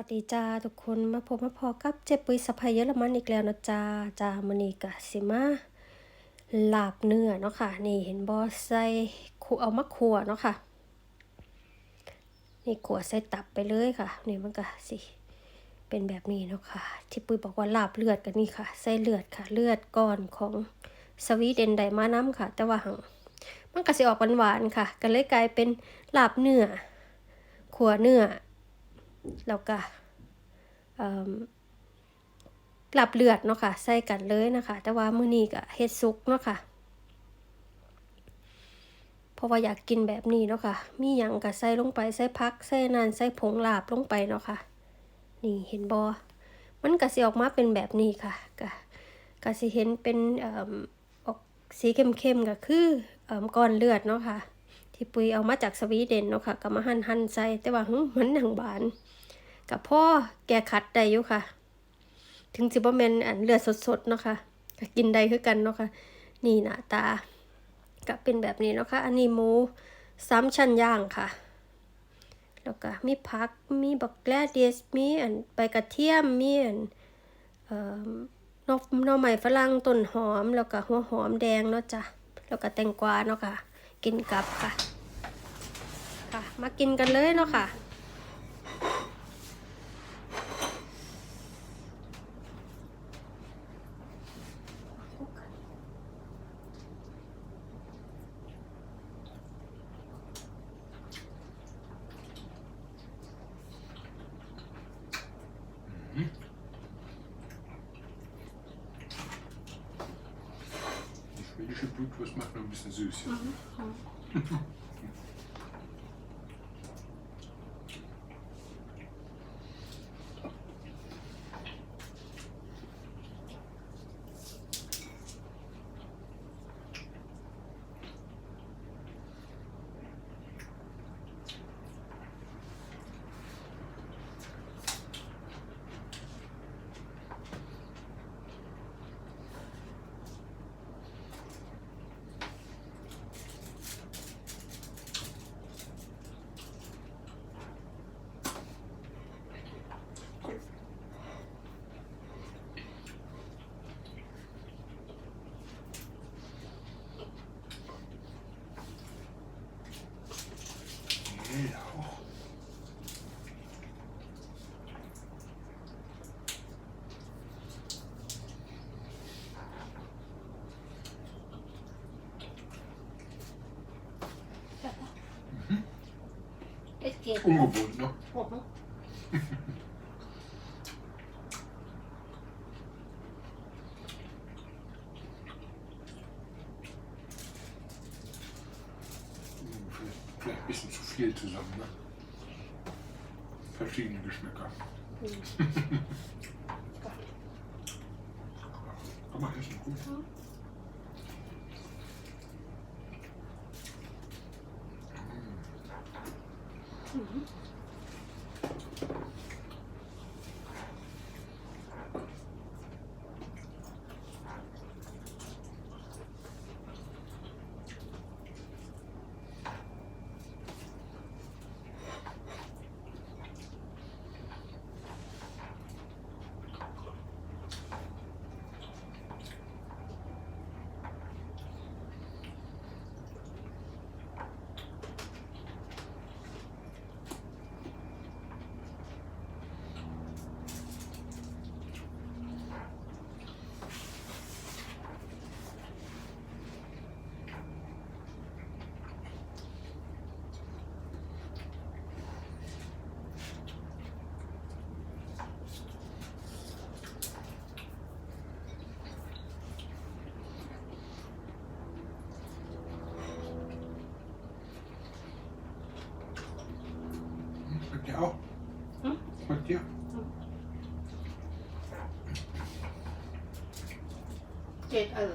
วัสดีจ้าทุกคนมาพบมาพอกับเจ็บปุยสะพายเยอรมันอีกแล้วนะจ้าจ้ามนีกะสิมาลาบเนื้อเนาะค่ะ นี่เห็นบอใส่คูเอามาขัวเนาะค่ะ นี่ขัวใส่ตับไปเลยค่ะ นี่มันก็สิเป็นแบบนี้เนาะค่ะ ที่ปุยบอกว่าลาบเลือดกันนี่ค่ะใส่เลือดค่ะ เลือดก้อนของสวีเดนไดมาน้ำค่ะ แต่ว่าหังมันก็สิออกหวานๆค่ะ ก็เลยกลายเป็นลาบเนื้อขัวเนื้อ แล้วก็หลับเลือดเนาะค่ะใส่กันเลยนะคะ แต่ว่ามื้อนี้ก็เฮ็ดซุกเนาะค่ะเพราะว่าอยากกินแบบนี้เนาะค่ะ มีหยังก็ใส่ลงไปใส่พักใส่นานใส่ผงลาบลงไปเนาะค่ะ นี่เห็นบอมันก็สิออกมาเป็นแบบนี้ค่ะก็ก็สิเห็นเป็นออกสีเข้มๆก็คือก้อนเลือดเนาะค่ะ ที่ปุยเอามาจากสวีเดนเนาะค่ะก็มาหั่นหั่นใส่แต่ว่ามันหนังบานกับพ่อแกขัดได้อยู่ค่ะ ถึงสิบ่แม่นอันเลือดสดๆเนาะค่ะก็กินได้คือกันเนาะค่ะนี่หน้าตาก็เป็นแบบนี้เนาะค่ะอันนี้หมูซ้ำชั้นย่างค่ะ แล้วก็มีผักมีบักแกลเดสมีอันใบกระเทียมมีอันเอ่อนอกนอกใหม่ฝรั่งต้นหอม แล้วก็หัวหอมแดงเนาะจ้ะแล้วก็แตงกวาเนาะค่ะ กินกับค่ะ ค่ะ มากินกันเลยเนาะค่ะ Vielleicht machen wir ein bisschen süß. Mhm. Geht. Ungewohnt, ne? Hm, Vielleicht, vielleicht ein bisschen zu viel zusammen, ne? Verschiedene Geschmäcker. Komm mal, essen, gut. Mm-hmm. Schmeckt dir auch? Hm? Schmeckt dir? Geht also.